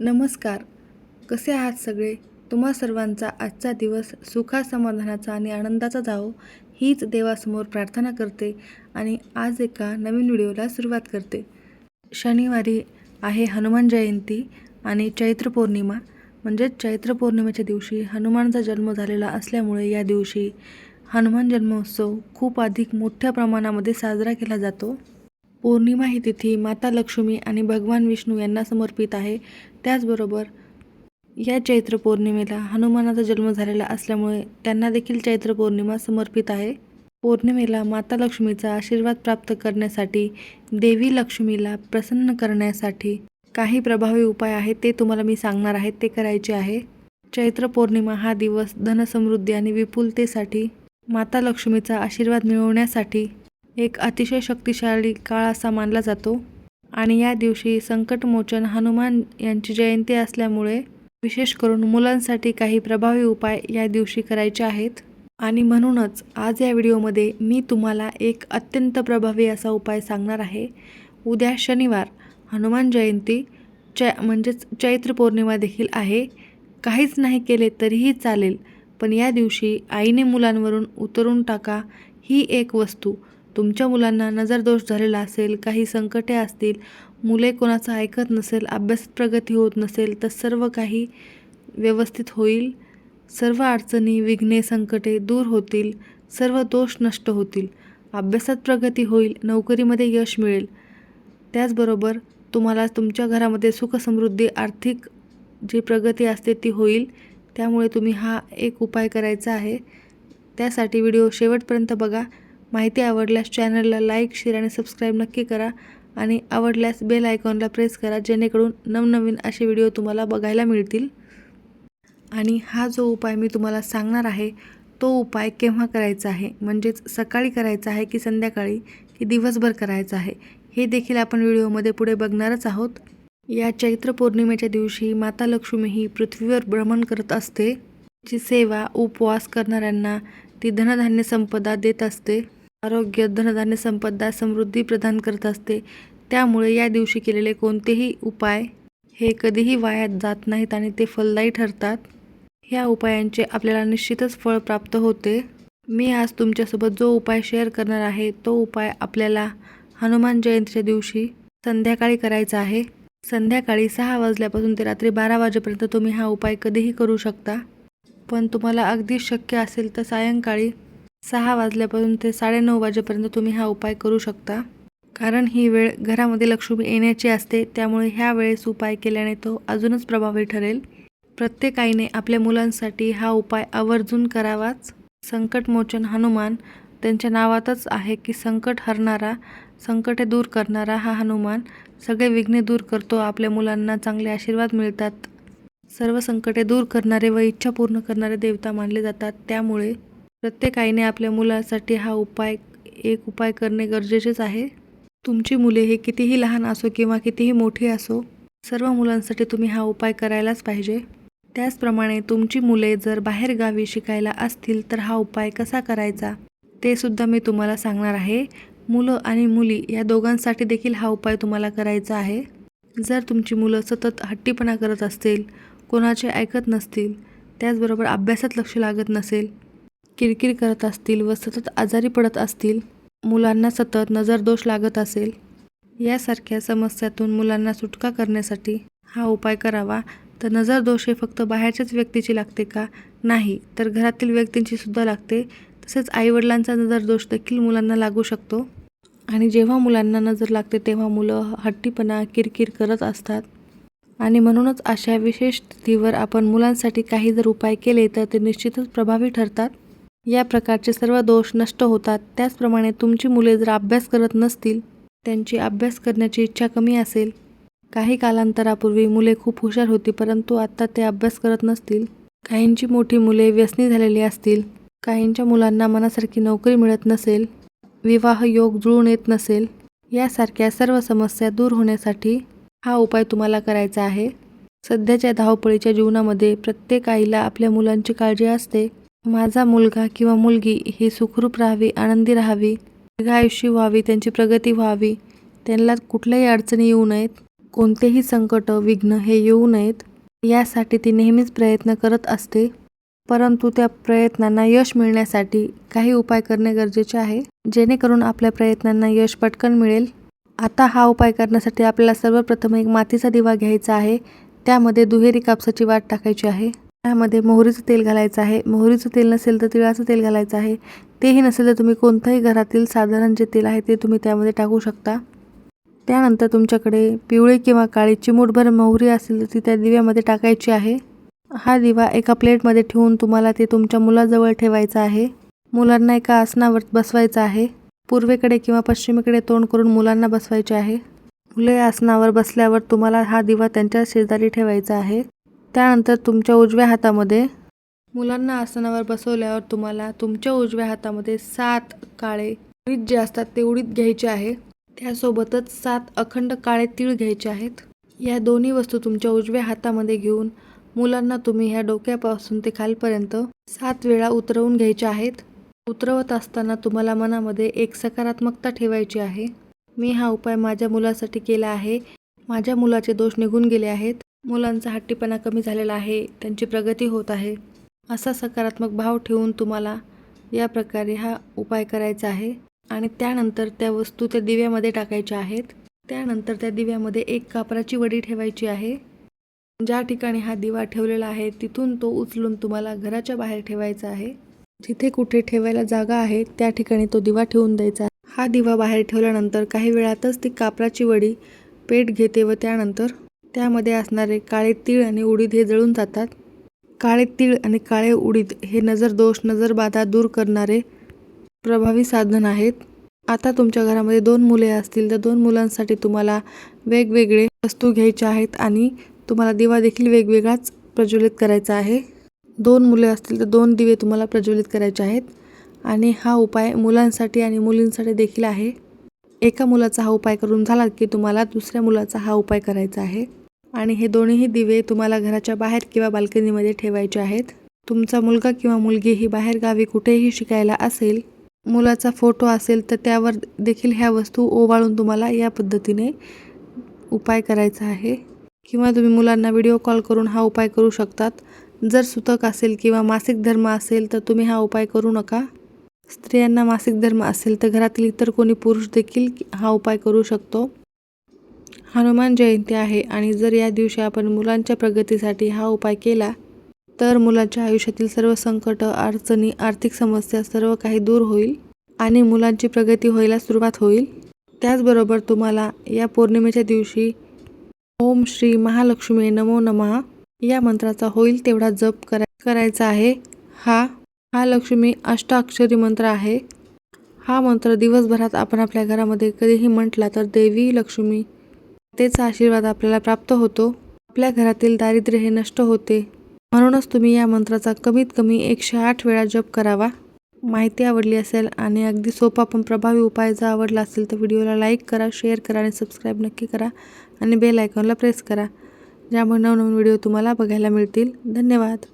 नमस्कार. कसे आहात सगळे? तुम्हा सर्वांचा आजचा दिवस सुखा समाधानाचा आणि आनंदाचा जावो हीच देवासमोर प्रार्थना करते आणि आज एका नवीन व्हिडिओला सुरुवात करते. शनिवारी आहे हनुमान जयंती आणि चैत्र पौर्णिमा. म्हणजेच चैत्र पौर्णिमेच्या दिवशी हनुमानचा जन्म झालेला असल्यामुळे या दिवशी हनुमान जन्मोत्सव खूप अधिक मोठ्या प्रमाणामध्ये साजरा केला जातो. पौर्णिमा ही तिथी माता लक्ष्मी आणि भगवान विष्णू यांना समर्पित आहे. त्याचबरोबर या चैत्र पौर्णिमेला हनुमानाचा जन्म झालेला असल्यामुळे त्यांना देखील चैत्र पौर्णिमा समर्पित आहे. पौर्णिमेला माता लक्ष्मीचा आशीर्वाद प्राप्त करण्यासाठी देवी लक्ष्मीला प्रसन्न करण्यासाठी काही प्रभावी उपाय आहेत ते तुम्हाला मी सांगणार आहे ते करायचे आहे. चैत्र पौर्णिमा हा दिवस धनसमृद्धी आणि विपुलतेसाठी माता लक्ष्मीचा आशीर्वाद मिळवण्यासाठी एक अतिशय शक्तिशाली काळ असा मानला जातो. आणि या दिवशी संकटमोचन हनुमान यांची जयंती असल्यामुळे विशेष करून मुलांसाठी काही प्रभावी उपाय या दिवशी करायचे आहेत. आणि म्हणूनच आज या व्हिडिओमध्ये मी तुम्हाला एक अत्यंत प्रभावी असा उपाय सांगणार आहे. उद्या शनिवार हनुमान जयंती च म्हणजेच चैत्र पौर्णिमा देखील आहे. काहीच नाही केले तरीही चालेल पण या दिवशी आईने मुलांवरून उतरून टाका ही एक वस्तू. तुमच्या मुलांना नजरदोष झालेला असेल काही संकटे असतील मुले कोणाचं ऐकत नसेल अभ्यासात प्रगती होत नसेल तर सर्व काही व्यवस्थित होईल. सर्व अडचणी विघ्ने संकटे दूर होतील. सर्व दोष नष्ट होतील. अभ्यासात प्रगती होईल नोकरीमध्ये यश मिळेल. त्याचबरोबर तुम्हाला तुमच्या घरामध्ये सुखसमृद्धी आर्थिक जी प्रगती असते ती होईल. त्यामुळे तुम्ही हा एक उपाय करायचा आहे. त्यासाठी व्हिडिओ शेवटपर्यंत बघा. माहिती आवडल्यास चॅनलला लाईक शेअर आणि सबस्क्राईब नक्की करा आणि आवडल्यास बेल आयकॉनला प्रेस करा जेणेकरून नवनवीन असे व्हिडिओ तुम्हाला बघायला मिळतील. आणि हा जो उपाय मी तुम्हाला सांगणार आहे तो उपाय केव्हा करायचा आहे? म्हणजेच सकाळी करायचा आहे की संध्याकाळी की दिवसभर करायचा आहे? हे देखील आपण व्हिडिओमध्ये पुढे बघणारच आहोत. या चैत्र पौर्णिमेच्या दिवशी माता लक्ष्मी ही पृथ्वीवर भ्रमण करत असते. तिची सेवा उपवास करणाऱ्यांना ती धनधान्य संपदा देत असते. आरोग्य धनधान्य संपदा समृद्धी प्रदान करत असते. त्यामुळे या दिवशी केलेले कोणतेही उपाय हे कधीही वायात जात नाहीत आणि ते फलदायी ठरतात. ह्या उपायांचे आपल्याला निश्चितच फळ प्राप्त होते. मी आज तुमच्यासोबत जो उपाय शेअर करणार आहे तो उपाय आपल्याला हनुमान जयंतीच्या दिवशी संध्याकाळी करायचा आहे. संध्याकाळी सहा वाजल्यापासून ते रात्री बारा वाजेपर्यंत तुम्ही हा उपाय कधीही करू शकता. पण तुम्हाला अगदी शक्य असेल तर सायंकाळी सहा वाजल्यापासून ते साडेनऊ वाजेपर्यंत तुम्ही हा उपाय करू शकता. कारण ही वेळ घरामध्ये लक्ष्मी येण्याची असते त्यामुळे ह्या वेळेस उपाय केल्याने तो अजूनच प्रभावी ठरेल. प्रत्येक आईने आपल्या मुलांसाठी हा उपाय आवर्जून करावाच. संकटमोचन हनुमान त्यांच्या नावातच आहे की संकट हरणारा संकटे दूर करणारा हा हनुमान सगळे विघ्ने दूर करतो आपल्या मुलांना चांगले आशीर्वाद मिळतात. सर्व संकटे दूर करणारे व इच्छा पूर्ण करणारे देवता मानले जातात त्यामुळे प्रत्येक आईने आपल्या मुलासाठी हा उपाय एक उपाय करणे गरजेचेच आहे. तुमची मुले हे कितीही लहान असो किंवा कितीही मोठी असो सर्व मुलांसाठी तुम्ही हा उपाय करायलाच पाहिजे. त्याचप्रमाणे तुमची मुले जर बाहेर गावी शिकायला असतील तर हा उपाय कसा करायचा? ते सुद्धा मी तुम्हाला सांगणार आहे. मुलं आणि मुली या दोघांसाठी देखील हा उपाय तुम्हाला करायचा आहे. जर तुमची मुलं सतत हट्टीपणा करत असतील कोणाचे ऐकत नसतील त्याचबरोबर अभ्यासात लक्ष लागत नसेल किरकिर करत असतील व सतत आजारी पडत असतील मुलांना सतत नजरदोष लागत असेल. यासारख्या समस्यातून मुलांना सुटका करण्यासाठी हा उपाय करावा. तर नजरदोष हे फक्त बाहेरच्याच व्यक्तीची लागते का? नाही तर घरातील व्यक्तींची सुद्धा लागते. तसेच आईवडिलांचा नजरदोष देखील मुलांना लागू शकतो. आणि जेव्हा मुलांना नजर लागते तेव्हा मुलं हट्टीपणा किरकिर करत असतात. आणि म्हणूनच अशा विशेष स्थितीवर आपण मुलांसाठी काही जर उपाय केले तर ते निश्चितच प्रभावी ठरतात. या प्रकारचे सर्व दोष नष्ट होतात. त्याचप्रमाणे तुमची मुले जर अभ्यास करत नसतील त्यांची अभ्यास करण्याची इच्छा कमी असेल. काही कालांतरापूर्वी मुले खूप हुशार होती परंतु आत्ता ते अभ्यास करत नसतील. काहींची मोठी मुले व्यसनी झालेली असतील. काहींच्या मुलांना मनासारखी नोकरी मिळत नसेल. विवाह योग जुळून येत नसेल. यासारख्या सर्व समस्या दूर होण्यासाठी हा उपाय तुम्हाला करायचा आहे. सध्याच्या धावपळीच्या जीवनामध्ये प्रत्येक आईला आपल्या मुलांची काळजी असते. माझा मुलगा किंवा मुलगी ही सुखरूप राहावी आनंदी राहावी दीर्घायुषी व्हावी त्यांची प्रगती व्हावी त्यांना कुठल्याही अडचणी येऊ नयेत कोणतेही संकट विघ्न हे येऊ नयेत यासाठी ती नेहमीच प्रयत्न करत असते. परंतु त्या प्रयत्नांना यश मिळण्यासाठी काही उपाय करणे गरजेचे आहे जेणेकरून आपल्या प्रयत्नांना यश पटकन मिळेल. आता हा उपाय करण्यासाठी आपल्याला सर्वप्रथम एक मातीचा दिवा घ्यायचा आहे त्यामध्ये दुहेरी कापसाची वाट टाकायची आहे. त्यामध्ये मोहरीचं तेल घालायचं आहे. मोहरीचं तेल नसेल तर तिळाचं तेल घालायचं आहे. तेही नसेल तर तुम्ही कोणत्याही घरातील साधारण जे तेल आहे ते तुम्ही त्यामध्ये टाकू शकता. त्यानंतर तुमच्याकडे पिवळी किंवा काळी चिमूटभर मोहरी असेल तर ती त्या दिव्यामध्ये टाकायची आहे. हा दिवा एका प्लेटमध्ये ठेवून तुम्हाला ते तुमच्या मुलाजवळ ठेवायचा आहे. मुलांना एका आसनावर बसवायचं आहे. पूर्वेकडे किंवा पश्चिमेकडे तोंड करून मुलांना बसवायचे आहे. मुले आसनावर बसल्यावर तुम्हाला हा दिवा त्यांच्या शेजारी ठेवायचा आहे. त्यानंतर तुमच्या उजव्या हातामध्ये मुलांना आसनावर बसवल्यावर तुम्हाला तुमच्या उजव्या हातामध्ये सात काळे उडीद जे असतात ते उडीद घ्यायचे आहे. त्यासोबतच सात अखंड काळे तीळ घ्यायचे आहेत. या दोन्ही वस्तू तुमच्या उजव्या हातामध्ये घेऊन मुलांना तुम्ही ह्या डोक्यापासून ते खालपर्यंत सात वेळा उतरवून घ्यायच्या आहेत. उतरवत असताना तुम्हाला मनामध्ये एक सकारात्मकता ठेवायची आहे. मी हा उपाय माझ्या मुलासाठी केला आहे. माझ्या मुलाचे दोष निघून गेले आहेत. मुलांचा हट्टीपणा कमी झालेला आहे त्यांची प्रगती होत आहे असा सकारात्मक भाव ठेवून तुम्हाला या प्रकारे हा उपाय करायचा आहे. आणि त्यानंतर त्या वस्तू त्या दिव्यामध्ये टाकायच्या आहेत. त्यानंतर त्या दिव्यामध्ये एक कापराची वडी ठेवायची आहे. ज्या ठिकाणी हा दिवा ठेवलेला आहे तिथून तो उचलून तुम्हाला घराच्या बाहेर ठेवायचा आहे. जिथे कुठे ठेवायला जागा आहे त्या ठिकाणी तो दिवा ठेवून द्यायचा हा दिवा बाहेर ठेवल्यानंतर काही वेळातच ती कापराची वडी पेट घेते व त्यानंतर त्यामध्ये असणारे काळे तीळ आणि उडीद हे जळून जातात. काळे तीळ आणि काळे उडीद हे नजर दोष नजरबाधा दूर करणारे प्रभावी साधन आहेत. आता तुमच्या घरामध्ये दोन मुले असतील तर दोन मुलांसाठी तुम्हाला वेगवेगळे वस्तू घ्यायच्या आहेत आणि तुम्हाला दिवा देखील वेगवेगळाच प्रज्वलित करायचा आहे. दोन मुले असतील तर दोन दिवे तुम्हाला प्रज्वलित करायचे आहेत. आणि हा उपाय मुलांसाठी आणि मुलींसाठी देखील आहे. एका मुलाचा हा उपाय करून झाला की तुम्हाला दुसऱ्या मुलाचा हा उपाय करायचा आहे. आणि हे दोन्हीही दिवे तुम्हाला घराच्या बाहेर किंवा बाल्कनीमध्ये ठेवायचे आहेत. तुमचा मुलगा किंवा मुलगी ही बाहेर गावी कुठेही शिकायला असेल मुलाचा फोटो असेल तर त्यावर देखील ह्या वस्तू ओवाळून तुम्हाला या पद्धतीने उपाय करायचा आहे. किंवा तुम्ही मुलांना व्हिडिओ कॉल करून हा उपाय करू शकतात. जर सुतक असेल किंवा मासिक धर्म असेल तर तुम्ही हा उपाय करू नका. स्त्रियांना मासिक धर्म असेल तर घरातील इतर कोणी पुरुष देखील हा उपाय करू शकतो. हनुमान जयंती आहे आणि जर या दिवशी आपण मुलांच्या प्रगतीसाठी हा उपाय केला तर मुलांच्या आयुष्यातील सर्व संकट अडचणी आर्थिक समस्या सर्व काही दूर होईल आणि मुलांची प्रगती व्हायला सुरुवात होईल. त्याचबरोबर तुम्हाला या पौर्णिमेच्या दिवशी ओम श्री महालक्ष्मी नमो नमः या मंत्राचा होईल तेवढा जप करा करायचा आहे. हा हा लक्ष्मी अष्टाक्षरी मंत्र आहे. हा मंत्र दिवसभरात आपण आपल्या घरामध्ये कधीही म्हटला तर देवी लक्ष्मी तेचा आशीर्वाद आपल्याला प्राप्त होतो. आपल्या घरातील दारिद्र्य हे नष्ट होते. म्हणूनच तुम्ही या मंत्राचा कमीत कमी एकशे आठ वेळा जप करावा. माहिती आवडली असेल आणि अगदी सोपा पण प्रभावी उपाय जर आवडला असेल तर व्हिडिओला लाईक करा शेअर करा आणि सबस्क्राईब नक्की करा आणि बेल आयकॉनला प्रेस करा ज्यामुळे नवनवीन व्हिडिओ तुम्हाला बघायला मिळतील. धन्यवाद.